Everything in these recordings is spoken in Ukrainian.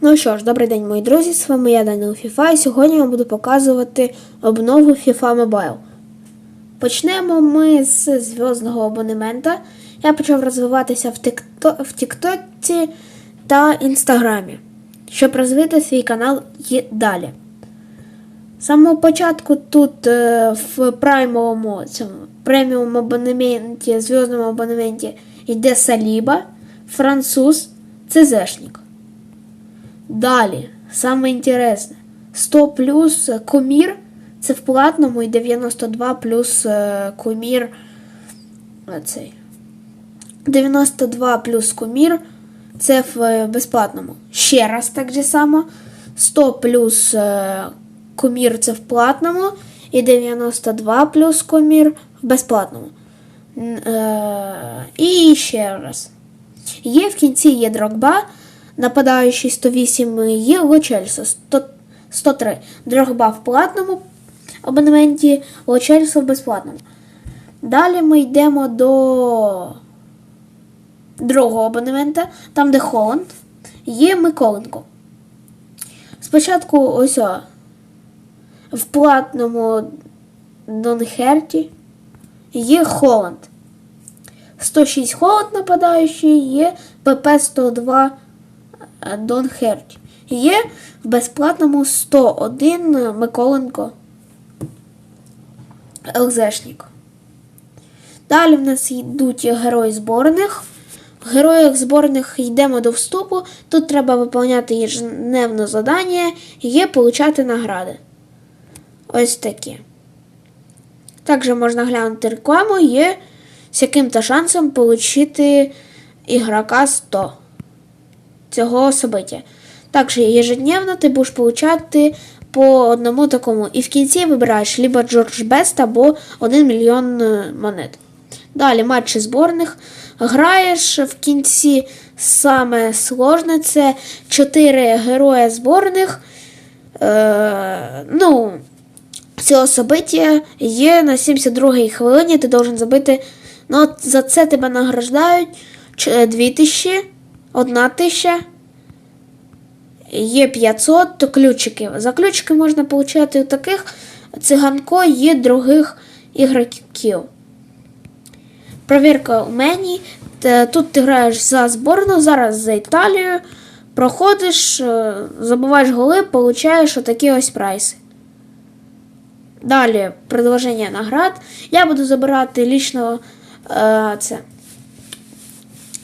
Ну що ж, добрий день, мої друзі. З вами я Данил FIFA, і сьогодні я буду показувати обнову FIFA Mobile. Почнемо ми з зв'язного абонемента. Я почав розвиватися в. Тіктоці та Інстаграмі, щоб розвити свій канал і далі. З самого початку тут е, в праймовому цьому преміум абонементі, зв'язному абонементі йде Саліба, француз, ЦЗшник. Далі, саме інтересне, 100 плюс кумір це в платному і 92 плюс е, кумір. е, Цей. 92 плюс кумір це в е, безплатному. Ще раз так же само. 100 плюс е, кумір це в платному і 92 плюс кумір в безплатному. Е, І ще раз. Є в кінці є Дрогба, нападаючий 108, є Лочельсо 103. Дрогба в платному абонементі, Лочельсо в безплатному. Далі ми йдемо до другого абонемента, там де Холланд, є Миколенко. Спочатку ось о, в платному Донхерті є Холланд. 106 Холод нападаючий, є ПП-102 Дон Херті. Є в безплатному 101 Миколенко ЛЗшник. Далі в нас йдуть герої зборних. В героях зборних йдемо до вступу. Тут треба виповняти ежедневне завдання і є получати награди. Ось такі. Також можна глянути рекламу, є з яким-то шансом отримати ігрока 100 цього собиття. Також ежедневно ти будеш получати по одному такому. І в кінці вибираєш либо Джордж Бест або 1 мільйон е, монет. Далі матчі зборних. Граєш в кінці саме сложне це 4 героя зборних. Е, ну, цього собиття є на 72-й хвилині, ти должен забити. Ну, за це тебе награждають 2000, 1000, є 500 то ключиків. За ключики можна отримати у таких циганко є других ігроків. Провірка у мені. Тут ти граєш за зборну, зараз за Італію. Проходиш, е, забуваєш голи, получаєш отакі ось прайси. Далі продовження наград. Я буду забирати лічно е, це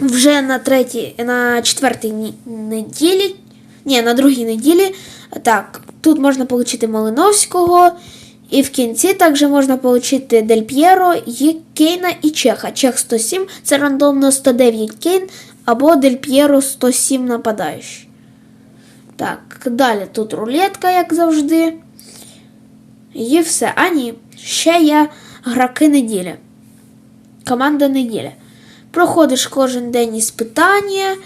вже на третій, на четвертій неділі. Ні, на другій неділі. Так, тут можна отримати Малиновського. І в кінці також можна отримати Дель П'єро, Кейна і Чеха. Чех 107, це рандомно 109 Кейн або Дель П'єро 107 нападаючий. Так, далі тут рулетка, як завжди. І все. А ні, ще є граки неділі. Команда неділя. Проходиш кожен день іспитання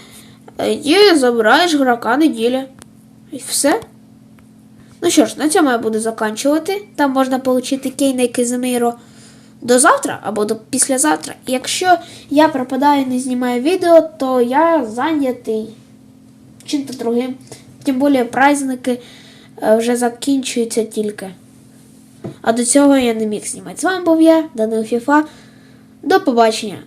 е, і забираєш грака неділі. І все. Ну що ж, на цьому я буду закінчувати. Там можна отримати Кейна і Казиміро до завтра або до післязавтра. Якщо я пропадаю і не знімаю відео, то я зайнятий чим-то другим. Тим більше праздники е, вже закінчуються тільки. А до цього я не міг знімати. З вами був я, Данил Фіфа. До побачення.